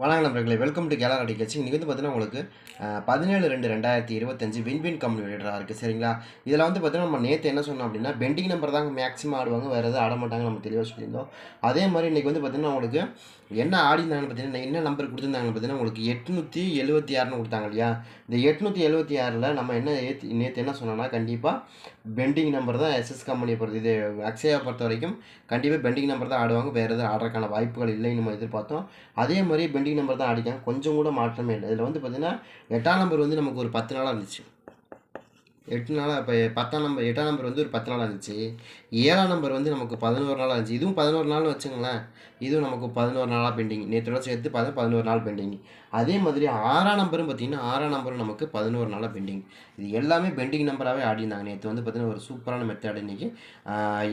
வணக்கம் நண்பர்களே welcome to கேலர் அடிக்கச்சு இன்றைக்கி வந்து பார்த்தீங்கன்னா உங்களுக்கு பதினேழு ரெண்டு ரெண்டாயிரத்தி இருபத்தஞ்சு வின்வின் கம்பெனி வெளியிடறா இருக்குது சரிங்களா? இதில் வந்து பார்த்தீங்கன்னா நம்ம நேற்று என்ன சொன்னோம் அப்படின்னா பெண்டிங் நம்பர் தாங்க மேக்ஸிமம் ஆடுவாங்க வேறு எதுவும் ஆட மாட்டாங்க நம்ம தெளிவாக சொல்லியிருந்தோம். அதே மாதிரி இன்றைக்கி வந்து பார்த்தீங்கன்னா உங்களுக்கு என்ன ஆடினாங்கன்னு பார்த்தீங்கன்னா என்ன நம்பர் கொடுத்துருந்தாங்கன்னு பார்த்தீங்கன்னா உங்களுக்கு எட்நூற்றி எழுபத்தி ஆறுனு கொடுத்தாங்க இல்லையா? இந்த எட்நூற்றி எழுபத்தி ஆறில் நம்ம என்ன ஏற்றி நேற்று என்ன சொன்னோம்னா கண்டிப்பாக பெண்டிங் நம்பர் தான் எஸ்எஸ் கம்பெனியை பொறுத்து இது அக்ஸையை பொறுத்த வரைக்கும் கண்டிப்பாக பெண்டிங் நம்பர் தான் ஆடுவாங்க வேறு எதுவும் ஆடுறதுக்கான வாய்ப்புகள் இல்லைன்னு நம்ம எதிர்பார்த்தோம். அதே மாதிரி பெண்டிங் நம்பர் தான் ஆடிக்காங்க கொஞ்சம் கூட மாற்றமே இல்லை. இதில் வந்து பார்த்திங்கன்னா எட்டாம் நம்பர் வந்து நமக்கு ஒரு பத்து நாளாக இருந்துச்சு. எட்டு நாளாக இப்போ பத்தாம் நம்பர் எட்டாம் நம்பர் வந்து ஒரு பத்து நாளாக இருந்துச்சு. ஏழாம் நம்பர் வந்து நமக்கு பதினோரு நாளாக இருந்துச்சு. இதுவும் பதினோரு நாள்னு வச்சுங்களேன் இதுவும் நமக்கு பதினோரு நாளாக பெண்டிங் நேற்றோட சேர்த்து பார்த்தா பதினோரு நாள் பெண்டிங் அதே மாதிரி ஆறாம் நம்பரும் பார்த்தீங்கன்னா ஆறாம் நம்பரும் நமக்கு பதினோரு நாளாக பெண்டிங் இது எல்லாமே பெண்டிங் நம்பராகவே ஆடினாங்க நேற்று வந்து பார்த்தீங்கன்னா ஒரு சூப்பரான மெத்தட் இன்றைக்கி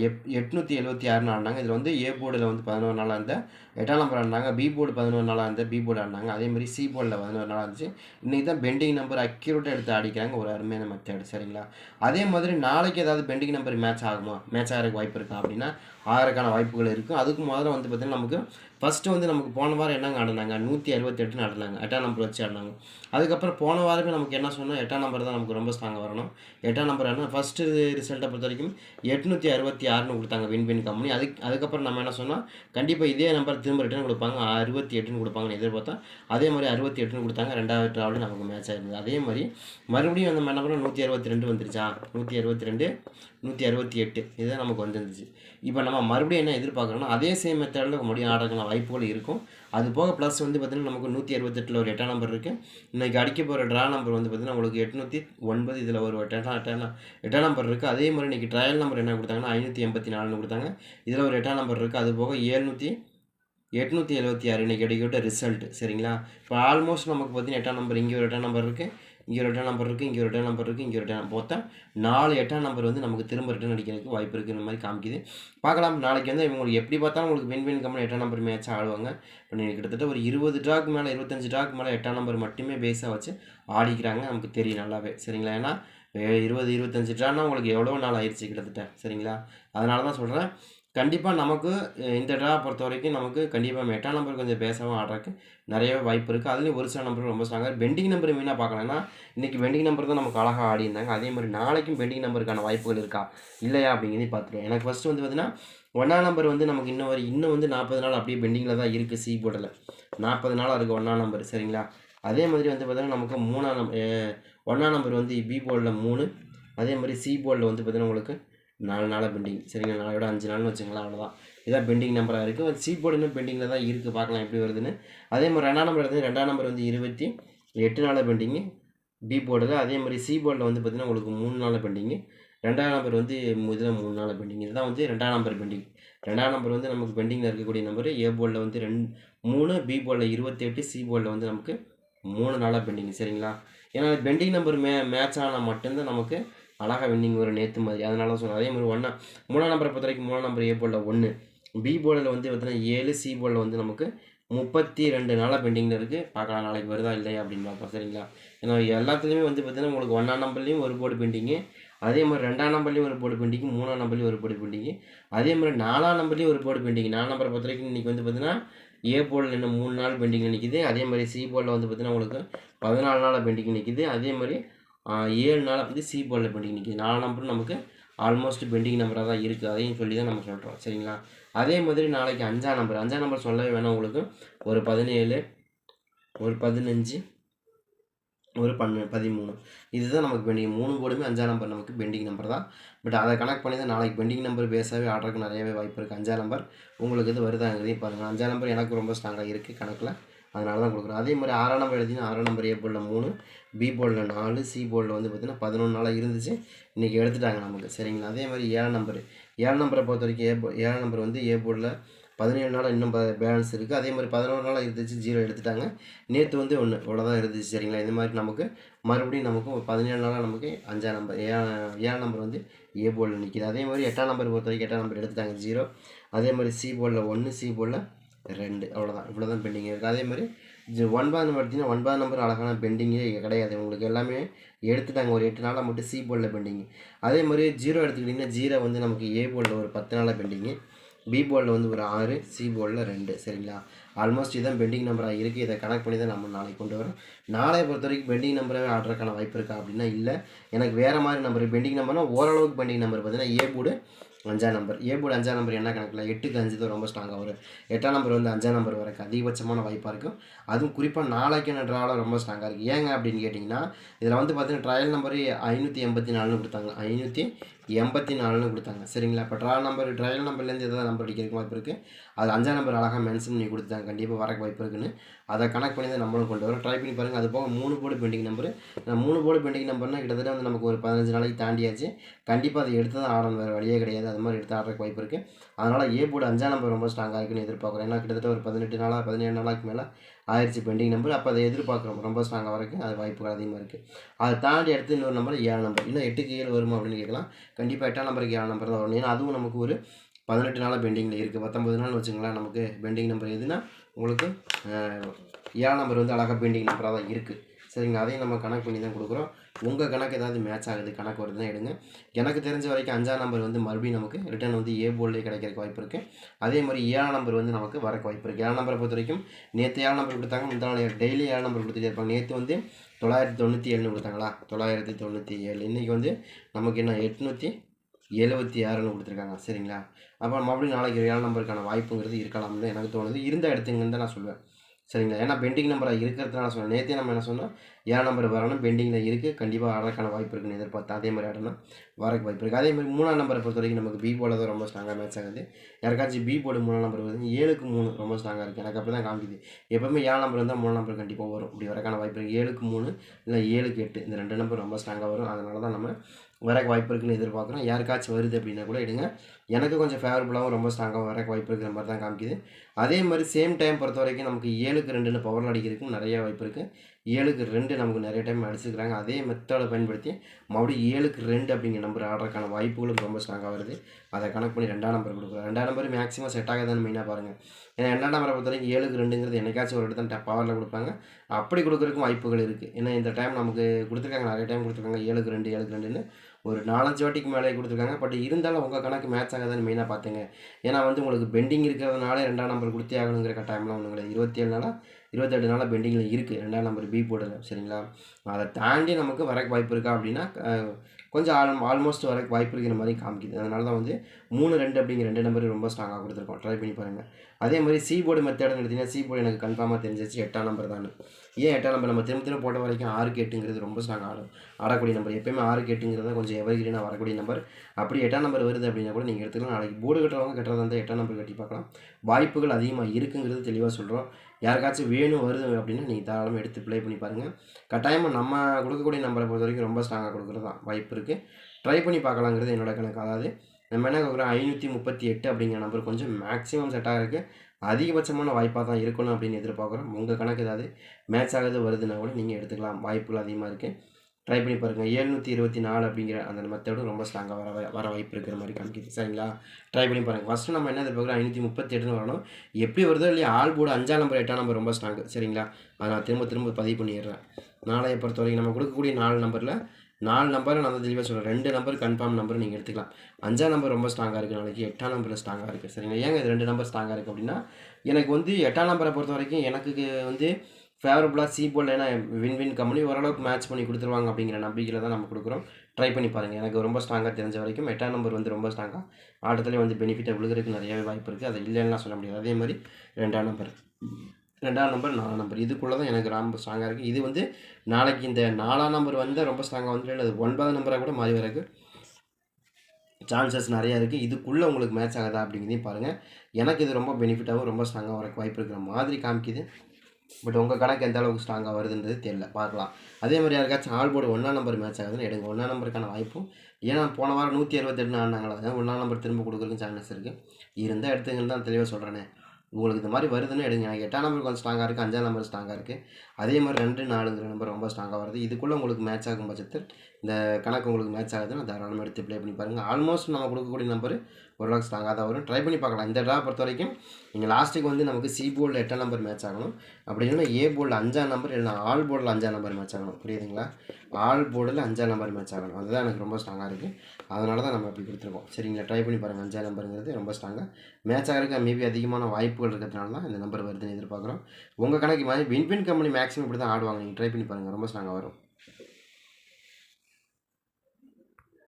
எப் எட்நூற்றி எழுபத்தி ஆறுனு ஆடினாங்க. இதில் வந்து ஏ போர்டில் வந்து பதினோரு நாளாக இருந்தால் எட்டாம் நம்பர் ஆடினாங்க. பி போர்டு பதினோரு நாளாக இருந்தால் பி போர்டு ஆடினாங்க. அதே மாதிரி சி போர்டில் பதினோரு நாளாக இருந்துச்சு. இன்றைக்கி தான் பெண்டிங் நம்பர் அக்யூரேட்டாக எடுத்து ஆடிக்கிறாங்க. ஒரு அருமையான மெத்தட் சரிங்களா? அதே மாதிரி நாளைக்கு ஏதாவது பெண்டிங் நம்பர் மேட்ச் ஆகுமா? மேட்ச் ஆகிறதுக்கு வாய்ப்பு இருக்கா அப்படின்னா ஆகிறதுக்கான வாய்ப்புகள் இருக்கும் அதுக்கு முதல்ல வந்து பார்த்திங்கன்னா நமக்கு ஃபஸ்ட்டு வந்து நமக்கு போன வாரம் என்னங்க ஆடினாங்க? நூற்றி அறுபத்தெட்டுன்னு ஆடினாங்க எட்டாம் நம்பர் வச்சு ஆடினாங்க. அதுக்கப்புறம் போன வாரமே நமக்கு என்ன சொன்னோம் எட்டாம் நம்பர் தான் நமக்கு ரொம்ப ஸ்ட்ராங்காக வரணும். எட்டாம் நம்பர் ஆனால் ஃபஸ்ட்டு ரிசல்ட்டை பொறுத்த வரைக்கும் எட்நூற்றி அறுபத்தி ஆறுனு கொடுத்தாங்க வின் வின் கம்பெனி அதுக்கு அதுக்கப்புறம் நம்ம என்ன சொன்னால் கண்டிப்பாக இதே நம்பர் திரும்ப ரிட்டர்ன் கொடுப்பாங்க. அறுபத்தி எட்டுன்னு கொடுப்பாங்கன்னு எதிர்பார்த்தா அதே மாதிரி அறுபத்தி எட்டுன்னு கொடுத்தாங்க. ரெண்டாவது ட்ராவலும் நமக்கு மேட்ச் ஆயிருந்தது. அதே மாதிரி மறுபடியும் அந்த என்ன பண்ணோம்? நூற்றி அறுபத்தி ரெண்டு வந்துருச்சா? நூற்றி அறுபத்தி ரெண்டு நூற்றி அறுபத்தி எட்டு. இதுதான் நமக்கு வந்துருந்துச்சு. இப்போ நம்ம மறுபடியும் என்ன எதிர்பார்க்குறோன்னா அதே சேம் மெத்தடில் மறுபடியும் ஆடுறதுக்கான வாய்ப்புகள் இருக்கும். அது போக ப்ளஸ் வந்து பார்த்திங்கன்னா நமக்கு நூற்றி அறுபத்தெட்டில் ஒரு எட்டாம் நம்பர் இருக்குது இன்றைக்கி அடிக்க போகிற ட்ரா நம்பர் வந்து பார்த்திங்கன்னா உங்களுக்கு எட்நூற்றி ஒன்பது இதில் ஒரு எட்டாம் எட்டாம் எட்டாம் நம்பர் இருக்குது அதே மாதிரி இன்றைக்கி ட்ரையல் நம்பர் என்ன கொடுத்தாங்கன்னா ஐநூற்றி எண்பத்தி நாலுன்னு கொடுத்தாங்க. இதில் ஒரு எட்டாம் நம்பர் இருக்குது அது போக ஏழ்நூற்றி எட்நூற்றி எழுபத்தி ஆறு இன்றைக்கி அடிக்கிட்ட ரிசல்ட் சரிங்களா? இப்போ ஆல்மோஸ்ட் நமக்கு பார்த்தீங்கன்னா எட்டாம் நம்பர் இங்கே ஒரு எட்டாம் நம்பர் இருக்குது இங்கே ஒரு நம்பர் இருக்குது இங்கே ஒரு நம்பர் இருக்குது இங்கே ஒரு எட்டாம் நாலு எட்டாம் நம்பர் வந்து நமக்கு திரும்ப ரிட்டர்ன் அடிக்கிறதுக்கு வாய்ப்பு இருக்குன்ற மாதிரி காமிக்குது. பார்க்கலாம் நாளைக்கு வந்து இவங்களுக்கு எப்படி பார்த்தாலும் உங்களுக்கு வின் வின் கம்பெனி எட்டாம் நம்பர் மேட்ச் ஆடுவாங்க. இப்போ நீங்கள் கிட்டத்தட்ட ஒரு இருபது ட்ராக்கு மேலே இருபத்தஞ்சு ட்ராக்கு மேலே எட்டாம் நம்பர் மட்டுமே பேஸாக வச்சு ஆடிக்கிறாங்க நமக்கு தெரியும் நல்லாவே. சரிங்களா? ஏன்னா இருபது இருபத்தஞ்சு ட்ரான்னா உங்களுக்கு எவ்வளோ நாள் ஆயிடுச்சு கிட்டத்தட்ட? சரிங்களா? அதனால தான் சொல்கிறேன் கண்டிப்பாக நமக்கு இந்த ட்ரா பொறுத்த வரைக்கும் நமக்கு கண்டிப்பாக மெட்டா நம்பர் கொஞ்சம் பேசாமல் ஆடுறதுக்கு நிறையவே வாய்ப்பு இருக்குது அதுலேயும் ஒரு சில நம்பர் ரொம்ப ஸ்ட்ராங்காக பெண்டிங் நம்பர் மீனாக பார்க்கலன்னா இன்றைக்கி பெண்டிங் நம்பர் தான் நமக்கு அழகாக ஆடி இருந்தாங்க. அதே மாதிரி நாளைக்கும் பெண்டிங் நம்பருக்கான வாய்ப்புகள் இருக்கா? இல்லையா? அப்படிங்கிறதையும் பார்த்துருவோம். எனக்கு ஃபஸ்ட்டு வந்து பார்த்தீங்கன்னா ஒன்றாம் நம்பர் வந்து நமக்கு இன்னும் வரை இன்னும் வந்து நாற்பது நாள் அப்படியே பெண்டிங்கில் தான் இருக்குது சி போர்டில் நாற்பது நாளாக இருக்குது ஒன்றாம் நம்பர் சரிங்களா? அதே மாதிரி வந்து பார்த்தீங்கன்னா நமக்கு மூணாம் நம்பர் ஒன்றாம் நம்பர் வந்து பி போர்டில் மூணு. அதே மாதிரி சி போர்டில் வந்து பார்த்தீங்கன்னா உங்களுக்கு நாலு நாளாக பெண்டிங் சரிங்களா? நாளோட அஞ்சு நாள்னு வச்சுங்களேன் அவ்வளோதான் இதான் பெண்டிங் நம்பராக இருக்குது சி போர்டு இன்னும் பெண்டிங்கில் தான் இருக்குது பார்க்கலாம் எப்படி வருதுன்னு. அதே மாதிரி ரெண்டாம் நம்பர் வந்து ரெண்டாம் நம்பர் வந்து இருபத்தி எட்டு நாளாக பெண்டிங்கு பி போர்டில் அதே மாதிரி சி போர்டில் வந்து பார்த்திங்கன்னா உங்களுக்கு மூணு நாள் பெண்டிங்கு ரெண்டாம் நம்பர் வந்து இதில் மூணு நாள் பெண்டிங் இதுதான் வந்து ரெண்டாம் நம்பர் பெண்டிங் ரெண்டாம் நம்பர் வந்து நமக்கு பெண்டிங்கில் இருக்கக்கூடிய நம்பர் ஏ போர்டில் வந்து ரெண்டு மூணு பி போர்டில் இருபத்தெட்டு சி போர்டில் வந்து நமக்கு மூணு நாளாக பெண்டிங் சரிங்களா? ஏன்னா பெண்டிங் நம்பர் மே மேட்ச் ஆனால் மட்டும்தான் நமக்கு அழகாக வின்னிங் வரும் நேற்று மாதிரி. அதனால தான் அதே மாதிரி ஒன்றா மூணாம் நம்பரை பொறுத்த வரைக்கும் மூணாம் நம்பர் ஏ போலில் ஒன்று பி போர்டில் வந்து பார்த்தீங்கன்னா ஏழு சி போர்டில் வந்து நமக்கு முப்பத்தி ரெண்டு நாளாக பெண்டிங்கில் இருக்குது பார்க்கலாம் நாளைக்கு வருதா இல்லையா அப்படின்னு பார்ப்போம். சரிங்களா? ஏன்னா எல்லாத்துலேயுமே வந்து பார்த்தீங்கன்னா உங்களுக்கு ஒன்றாம் நம்பர்லேயும் ஒரு போர்டு பெண்டிங்கு அதே மாதிரி ரெண்டாம் நம்பர்லேயும் ஒரு போர்டு பெண்டிங்கு மூணாம் நம்பர்லேயும் ஒரு போர்டு பெண்டிங்கு அதே மாதிரி நாலாம் நம்பர்லேயும் ஒரு போர்டு பெண்டிங் நாலாம் நம்பரை பொறுத்த வரைக்கும் இன்றைக்கி வந்து பார்த்தீங்கன்னா ஏ போர்டில் இன்னும் மூணு நாள் பெண்டிங் நிற்கிது அதே மாதிரி சி போர்டில் வந்து பார்த்தீங்கன்னா உங்களுக்கு பதினாலு நாளாக பெண்டிங் நிற்கிது அதே மாதிரி ஏழு நாளாக வந்து சி போலில் பெண்டிங் நிற்கிது நாலு நம்பரும் நமக்கு ஆல்மோஸ்ட் பெண்டிங் நம்பராக தான் இருக்குது அதையும் சொல்லி தான் நம்ம சொல்கிறோம் சரிங்களா? அதே மாதிரி நாளைக்கு அஞ்சாம் நம்பர் அஞ்சாம் நம்பர் சொல்லவே வேணாம் உங்களுக்கு. ஒரு பதினேழு ஒரு பதினஞ்சு ஒரு பன்னு பதிமூணு. இதுதான் நமக்கு பெண்டிங் மூணு போர்டுமே அஞ்சாம் நம்பர் நமக்கு பெண்டிங் நம்பர் தான். பட் அதை கனெக்ட் பண்ணி தான் நாளைக்கு பெண்டிங் நம்பர் பேஸாகவே ஆர்டருக்கு நிறையவே வாய்ப்பு இருக்குது அஞ்சாம் நம்பர் உங்களுக்கு இது வருதாங்கிறதையும் பாருங்கள் அஞ்சாம் நம்பர் எனக்கு ரொம்ப ஸ்ட்ராங்காக இருக்குது கணக்கில். அதனால தான் கொடுக்குறோம். அதே மாதிரி ஆறாம் நம்பர் எழுதினா ஆறாம் நம்பர் ஏ போர்டில் மூணு பி போர்டில் நாலு சி போர்டில் வந்து பார்த்திங்கன்னா பதினொன்று நாளாக இருந்துச்சு. இன்றைக்கி எடுத்துட்டாங்க நமக்கு. சரிங்களா? அதே மாதிரி ஏழு நம்பர் ஏழு நம்பரை பொறுத்த வரைக்கும் ஏ போ- ஏழாம் நம்பர் வந்து ஏ போர்டில் பதினேழு நாளாக இன்னும் பேலன்ஸ் இருக்குது அதே மாதிரி பதினோரு நாளாக இருந்துச்சு ஜீரோ எடுத்துட்டாங்க. நேற்று வந்து ஒன்று இவ்வளோதான் இருந்துச்சு. சரிங்களா? இந்த மாதிரி நமக்கு மறுபடியும் நமக்கு ஒரு பதினேழு நாளாக நமக்கு அஞ்சாம் நம்பர் ஏழாம் ஏழாம் நம்பர் வந்து ஏ போர்டில் நிற்கிது அதே மாதிரி எட்டாம் நம்பர் பொறுத்த வரைக்கும் எட்டாம் நம்பர் எடுத்துட்டாங்க ஜீரோ அதே மாதிரி சி போர்டில் ஒன்று சி போர்டில் ரெண்டு. அவ்வளோதான் இவ்வளோ தான் பெண்டிங் இருக்குது அதே மாதிரி இது ஒன்பது நம்பர் எடுத்தீங்கன்னா நம்பர் அழகான பெண்டிங்கே கிடையாது. உங்களுக்கு எல்லாமே எடுத்துட்டாங்க ஒரு எட்டு நாளாக மட்டும் சி போர்டில் பெண்டிங் அதே மாதிரி ஜீரோ எடுத்துக்கிட்டிங்கன்னா ஜீரோ வந்து நமக்கு ஏ போர்டில் ஒரு பத்து நாளாக பெண்டிங்கு பி போர்டில் வந்து ஒரு ஆறு சி போர்டில் ரெண்டு. சரிங்களா? ஆல்மோஸ்ட் இதுதான் பெண்டிங் நம்பராக இருக்குது இதை கனெக்ட் பண்ணி தான் நம்ம நாளைக்கு கொண்டு வரோம். நாளை பொறுத்த வரைக்கும் பெண்டிங் நம்பராகவே ஆடுறதுக்கான வாய்ப்பு இருக்கா அப்படின்னா இல்லை. எனக்கு வேறு மாதிரி நம்பர் பெண்டிங் நம்பர்னால் ஓரளவுக்கு பெண்டிங் நம்பர் பார்த்தீங்கன்னா ஏ போர்டு அஞ்சாம் நம்பர். ஏ போர்டு அஞ்சாம் நம்பர் என்ன கணக்கில்? எட்டுக்கு அஞ்சு தான் ரொம்ப ஸ்ட்ராங்காக வரும். எட்டாம் நம்பர் வந்து அஞ்சாம் நம்பர் வரைக்கும் அதிகபட்சமான வாய்ப்பாக இருக்கும். அதுவும் குறிப்பாக நாளைக்கான ட்ராவில் ரொம்ப ஸ்ட்ராங்காக இருக்குது ஏங்க அப்படின்னு கேட்டிங்கன்னா இதில் வந்து பார்த்தீங்கன்னா ட்ரையல் நம்பர் ஐநூற்றி எண்பத்தி நாலுன்னு கொடுத்தாங்க. ஐநூற்றி எண்பத்தி நாலுன்னு கொடுத்தாங்க. சரிங்களா? இப்போ ட்ரா நம்பர் ட்ரையல் நம்பர்லேருந்து எதாவது நம்பர் அடிக்கிறதுக்கு வாய்ப்பு இருக்குது அது அஞ்சாம் நம்பர் அழகாக மென்ஷன் பண்ணி கொடுத்தாங்க கண்டிப்பாக வரக்கு வாய்ப்பு இருக்குன்னு. அதை கனெக்ட் பண்ணி தான் நம்மளும் கொண்டு வரோம். ட்ரை பண்ணி பாருங்கள் அது போக மூணு போர்டு பெண்டிங் நம்பர் மூணு போர்டு பெண்டிங் நம்பர்னால் கிட்டத்தட்ட வந்து நமக்கு ஒரு பதினஞ்சு நாளைக்கு தாண்டியாச்சு. கண்டிப்பாக அதை எடுத்து தான் ஆடணும். வேறு வழியே கிடையாது. அது மாதிரி எடுத்து ஆடுறதுக்கு வாய்ப்பு இருக்குது அதனால் ஏ போர்டு அஞ்சாம் நம்பர் ரொம்ப ஸ்ட்ராங்காக இருக்குன்னு எதிர்பார்க்குறோம் ஏன்னா கிட்டத்தட்ட ஒரு பதினெட்டு நாளாக பதினேழு நாளாக்கு மேலே ஆயிடுச்சு பெண்டிங் நம்பர் அப்போ அதை எதிர்பார்க்குறோம். ரொம்ப ஸ்ட்ராங்காக வரைக்கும் அது வாய்ப்புகள் அதிகமாக இருக்குது அதை தாண்டி அடுத்து இன்னொரு நம்பர் ஏழு நம்பர் இன்னும் எட்டுக்கு ஏழு வருமா அப்படின்னு கேட்கலாம். கண்டிப்பாக எட்டாம் நம்பருக்கு ஏழு நம்பர் தான் வரும். ஏன்னா அதுவும் நமக்கு ஒரு பதினெட்டு நாளாக பெண்டிங்கில் இருக்குது பத்தொம்பது நாள் வச்சுங்களேன் நமக்கு பெண்டிங் நம்பர் எதுனா உங்களுக்கு அஹ், ஏழாம் நம்பர் வந்து அழகாக பெண்டிங் நம்பராக தான் இருக்குது சரிங்க. அதையும் நம்ம கணக்கு பண்ணி தான் கொடுக்குறோம். உங்கள் கணக்கு ஏதாவது மேட்ச் ஆகுது கணக்கு வருதுன்னா எடுங்க. எனக்கு தெரிஞ்ச வரைக்கும் அஞ்சாம் நம்பர் வந்து மறுபடியும் நமக்கு ரிட்டர்ன் வந்து ஏ போர்ட்லேயே கிடைக்கிறதுக்கு வாய்ப்பு இருக்குது அதே மாதிரி ஏழாம் நம்பர் வந்து நமக்கு வரக்கு வாய்ப்பு இருக்குது ஏழாம் நம்பரை பொறுத்த வரைக்கும் நேற்று ஏழாம் நம்பர் கொடுத்தாங்க முந்தாள் டெய்லி ஏழாம் நம்பர் கொடுத்துட்டே இருப்பாங்க. நேற்று வந்து தொள்ளாயிரத்தி தொண்ணூற்றி ஏழுன்னு கொடுத்தாங்களா? தொள்ளாயிரத்தி தொண்ணூற்றி ஏழு. இன்றைக்கி வந்து நமக்கு என்ன எட்நூற்றி எழுபத்தி ஆறுன்னு கொடுத்துருக்காங்க. சரிங்களா? அப்போ மறுபடியும் நாளைக்கு ஏழாம் நம்பருக்கான வாய்ப்புங்கிறது இருக்கலாம்னு எனக்கு தோணுது. இருந்த இடத்துங்கன்னு தான் நான் சொல்லுவேன் சரிங்களா? ஏன்னா பெண்டிங் நம்பராக இருக்கிறதுனால சொன்னேன். நேற்றே நம்ம என்ன சொன்னால் ஏழாம் நம்பர் வரணும் பெண்டிங்கில் இருக்குது கண்டிப்பாக ஆடுறதுக்கான வாய்ப்பு இருக்குன்னு எதிர்பார்த்தேன் அதே மாதிரி ஆடணும். வரக்கு வாய்ப்பு இருக்குது அதே மாதிரி மூணாம் நம்பரை பொறுத்த வரைக்கும் நமக்கு பி போல தான் ரொம்ப ஸ்ட்ராங்காக மேட்ச் ஆகுது. யாருக்காச்சும் பி போர்டு மூணாம் நம்பர் வருது ஏழுக்கு மூணு ரொம்ப ஸ்ட்ராங்காக இருக்குது எனக்கு அப்படி தான் காமிக்குது. எப்போவுமே ஏழாம் நம்பர் இருந்தால் மூணாம் நம்பர் கண்டிப்பாக வரும். இப்படி வரக்கான வாய்ப்பு இருக்குது ஏழுக்கு மூணு இல்லை ஏழுக்கு எட்டு. இந்த ரெண்டு நம்பர் ரொம்ப ஸ்ட்ராங்காக வரும். அதனால தான் நம்ம வரக்கு வாய்ப்பு இருக்குன்னு எதிர்பார்க்குறோம். யாருக்காச்சும் வருது அப்படின்னா கூட எடுங்க. எனக்கு கொஞ்சம் ஃபேவரபுளாகவும் ரொம்ப ஸ்ட்ராங்காகவும் வரக்கு வாய்ப்பு இருக்கிற மாதிரி தான் காமிக்குது. அதே மாதிரி சேம் டைம் பொறுத்த வரைக்கும் நமக்கு ஏழுக்கு ரெண்டுன்னு பவரில் அடிக்கிறதுக்கும் நிறைய வாய்ப்பு இருக்குது ஏழுக்கு ரெண்டு நமக்கு நிறைய டைம் அடிச்சுக்கிறாங்க அதே மெத்தடை பயன்படுத்தி மறுபடியும் ஏழுக்கு ரெண்டு அப்படிங்கிற நம்பர் ஆடுறதுக்கான வாய்ப்புகளும் ரொம்ப ஸ்ட்ராங்காக வருது. அதை கணக்கு பண்ணி ரெண்டாம் நம்பர் கொடுக்குறோம். ரெண்டாம் நம்பர் மேக்ஸிமம் செட் ஆகாதான்னு மெயினாக பாருங்கள் ஏன்னா ரெண்டாம் நம்பரை பொறுத்த வரைக்கும் ஏழுக்கு ரெண்டுங்கிறது என்னைக்காச்சும் ஒரு இடத்துல பவரில் கொடுப்பாங்க. அப்படி கொடுக்குறதுக்கும் வாய்ப்புகள் இருக்குது ஏன்னா இந்த டைம் நமக்கு கொடுத்துருக்காங்க. நிறைய டைம் கொடுத்துருக்காங்க. ஏழுக்கு ரெண்டு ஏழுக்கு ரெண்டுன்னு. ஒரு நாலஞ்சு வாட்டிக்கு மேலே கொடுத்துருக்காங்க. பட் இருந்தாலும் உங்கள் கணக்கு மேட்ச் ஆகாதுன்னு மெயினாக பார்த்துங்க ஏன்னா வந்து உங்களுக்கு பெண்டிங் இருக்கிறதுனால ரெண்டாம் நம்பர் கொடுத்தே ஆகணுங்கிற கட்டாயம்லாம் ஒன்றும் கிடையாது இருபத்தி ஏழு நாளாக இருபத்தெட்டு நாளாக பெண்டிங்கில் இருக்குது ரெண்டாம் நம்பர் பி போர்டில் சரிங்களா? அதை தாண்டி நமக்கு வரக்கு வாய்ப்பு இருக்கா அப்படின்னா கொஞ்சம் ஆல் ஆல்மோஸ்ட் வரக்கு வாய்ப்பு இருக்கிற மாதிரி காமிக்குது. அதனால தான் வந்து மூணு ரெண்டு அப்படிங்கிற ரெண்டு நம்பர் ரொம்ப ஸ்ட்ராங்காக கொடுத்துருக்கோம். ட்ரை பண்ணி பாருங்கள் அதே மாதிரி சி போர்டு மெத்தட்னு எடுத்தீங்கன்னா சி போர்டு எனக்கு கன்ஃபார்மாக தெரிஞ்சிச்சு எட்டாம் நம்பர் தான் ஏன் எட்டாம் நம்பர் நம்ம திரும்ப திரும்ப போட்ட வரைக்கும் ஆறு கேட்டுங்கிறது ரொம்ப ஸ்ட்ராங் ஆடும் ஆடக்கூடிய நம்பர் எப்பயுமே ஆறு எட்டுங்கிறது கொஞ்சம் எவர்கிரீனாக வரக்கூடிய நம்பர் அப்படி எட்டாம் நம்பர் வருது அப்படின்னா கூட நீங்கள் எடுத்துக்கலாம். நாளைக்கு போர்டு கட்டுறவங்க கட்டுறதா இருந்தால் எட்டாம் நம்பர் கட்டி பார்க்கலாம். வாய்ப்புகள் அதிகமாக இருக்குங்கிறது தெளிவாக சொல்கிறோம் யாருக்காச்சும் வேணும் வருது அப்படின்னா நீங்கள் தாராளமாக எடுத்து ப்ளே பண்ணி பாருங்கள் கட்டாயமாக நம்ம கொடுக்கக்கூடிய நம்பரை பொறுத்த வரைக்கும் ரொம்ப ஸ்ட்ராங்காக கொடுக்குறது தான் வாய்ப்பு இருக்குது ட்ரை பண்ணி பார்க்கலாங்கிறது என்னோட கணக்கு. அதாவது நம்ம என்ன கொடுக்குறோம் ஐநூற்றி முப்பத்தி எட்டு அப்படிங்கிற நம்பர் கொஞ்சம் மேக்ஸிமம் செட்டாக இருக்குது அதிகபட்சமான வாய்ப்பாக தான் இருக்கணும் அப்படின்னு எதிர்பார்க்குறோம். உங்கள் கணக்கு ஏதாவது மேட்ச் ஆகுது வருதுன்னா கூட நீங்கள் எடுத்துக்கலாம். வாய்ப்புகள் அதிகமாக இருக்குது ட்ரை பண்ணி பாருங்கள் ஏழ்நூற்றி இருபத்தி நாலு அப்படிங்கிற அந்த மெத்தடும் ரொம்ப ஸ்ட்ராங்காக வர வ- வர வாய்ப்பு இருக்கிற மாதிரி காமிக்குது. சரிங்களா? ட்ரை பண்ணி பாருங்கள் ஃபஸ்ட்டு நம்ம என்ன பார்க்குறோம் ஐநூற்றி முப்பத்தி எட்டுன்னு வரணும். எப்படி வருதோ இல்லையா ஆள் போட அஞ்சாம் நம்பர் எட்டாம் நம்பர் ரொம்ப ஸ்ட்ராங்கு சரிங்களா? அதை நான் திரும்ப திரும்ப பதிவு பண்ணிடுறேன். நாளைய பொறுத்த வரைக்கும் நம்ம கொடுக்கக்கூடிய நாலு நம்பரில் நாலு நம்பரில் நான் தான் தெளிவாக சொல்கிறேன் ரெண்டு நம்பர் கன்ஃபார்ம் நம்பர் நீங்கள் எடுத்துக்கலாம். அஞ்சாம் நம்பர் ரொம்ப ஸ்ட்ராங்காக இருக்குது நாளைக்கு எட்டாம் நம்பர் ஸ்ட்ராங்காக இருக்குது சரிங்களா? ஏங்க இது ரெண்டு நம்பர் ஸ்ட்ராங்காக இருக்குது அப்படின்னா எனக்கு வந்து எட்டாம் நம்பரை பொறுத்த வரைக்கும் எனக்கு வந்து ஃபேவரபுளாக சி போல் ஏன்னா வின் வின் கம்பெனி ஓரளவுக்கு மேட்ச் பண்ணி கொடுத்துருவாங்க அப்படிங்கிற நம்பிக்கையில் தான் நம்ம கொடுக்குறோம். ட்ரை பண்ணி பாருங்கள் எனக்கு ரொம்ப ஸ்ட்ராங்காக தெரிஞ்ச வரைக்கும் எட்டாம் நம்பர் வந்து ரொம்ப ஸ்ட்ராங்காக ஆட்டத்துலேயே வந்து பெனிஃபிட்டை விழுகிறதுக்கு நிறையவே வாய்ப்பு இருக்குது அது இல்லைன்னா சொல்ல முடியாது. அதே மாதிரி ரெண்டாம் நம்பர் ரெண்டாம் நம்பர் நாலாம் நம்பர் இதுக்குள்ளே தான் எனக்கு ரொம்ப ஸ்ட்ராங்காக இருக்குது இது வந்து நாளைக்கு இந்த நாலாம் நம்பர் வந்து ரொம்ப ஸ்ட்ராங்காக வந்துட்டு இல்லை அது ஒன்பதாம் நம்பராக கூட மாறி வரக்கு சான்சஸ் நிறையா இருக்குது இதுக்குள்ளே உங்களுக்கு மேட்ச் ஆகுதா அப்படிங்கிறதையும் பாருங்கள் எனக்கு இது ரொம்ப பெனிஃபிட்டாகவும் ரொம்ப ஸ்ட்ராங்காக வரக்கு வாய்ப்பு இருக்கிற மாதிரி காமிக்குது. பட் உங்கள் கணக்கு எந்த அளவுக்கு ஸ்ட்ராங்காக வருதுன்றது தெரியல. பார்க்கலாம். அதே மாதிரி யாருக்காச்சும் ஆல் போர்டு ஒன்றா நம்பர் மேட்ச் ஆகுதுன்னு எடுங்க. ஒன்றா நம்பருக்கான வாய்ப்பும் ஏன்னா போன வாரம் நூற்றி அறுபத்தெட்டு ஆனாங்களா அதான் ஒன்றா நம்பர் திரும்ப கொடுக்குறதுக்கு சான்ஸ் இருக்குது இருந்தால் எடுத்துங்கன்னு தான் தெளிவாக சொல்கிறேனே உங்களுக்கு இந்த மாதிரி வருதுன்னு எடுங்க. எனக்கு எட்டாம் நம்பர் கொஞ்சம் ஸ்ட்ராங்காக இருக்குது அஞ்சாம் நம்பர் ஸ்ட்ராங்காக இருக்குது அதே மாதிரி ரெண்டு நாலுங்கிற நம்பர் ரொம்ப ஸ்ட்ராங்காக வருது. இதுக்குள்ளே உங்களுக்கு மேட்ச் ஆகும் பட்சத்தில் இந்த கணக்கு உங்களுக்கு மேட்ச் ஆகுதுன்னு தாராளமாக எடுத்து ப்ளே பண்ணி பாருங்கள் ஆல்மோஸ்ட் நம்ம கொடுக்கக்கூடிய நம்பர் ஒரு ஓரளவுக்கு ஸ்ட்ராங்காக தான் வரும். ட்ரை பண்ணி பார்க்கலாம். இந்த ட்ரா பொறுத்த வரைக்கும் நீங்கள் லாஸ்ட்டுக்கு வந்து நமக்கு சி போர்டில் எட்டாம் நம்பர் மேட்ச் ஆகணும்? அப்படி இல்லைன்னா ஏ போர்டில் அஞ்சாம் நம்பர் இல்லைனா ஆல் போர்டில் அஞ்சாம் நம்பர் மேட்ச் ஆகணும். புரியுதுங்களா? ஆல் போர்டில் அஞ்சாம் நம்பர் மேட்ச் ஆகணும். அதுதான் எனக்கு ரொம்ப ஸ்ட்ராங்காக இருக்குது அதனால தான் நம்ம அப்படி கொடுத்துருக்கோம். சரிங்களா? ட்ரை பண்ணி பாருங்கள் அஞ்சாம் நம்பருங்கிறது ரொம்ப ஸ்ட்ராங்காக மேட்ச் ஆகிறதுக்கு மேபி அதிகமான வாய்ப்புகள் இருக்கிறதுனால தான் இந்த நம்பர் வருதுன்னு எதிர்பார்க்குறோம். உங்கள் கணக்கு மாதிரி வின் வின் கம்பெனி மேக்ஸிமம் இப்படி தான் ஆடுவாங்க. நீங்கள் ட்ரை பண்ணி பாருங்கள் ரொம்ப ஸ்ட்ராங்காக வரும்.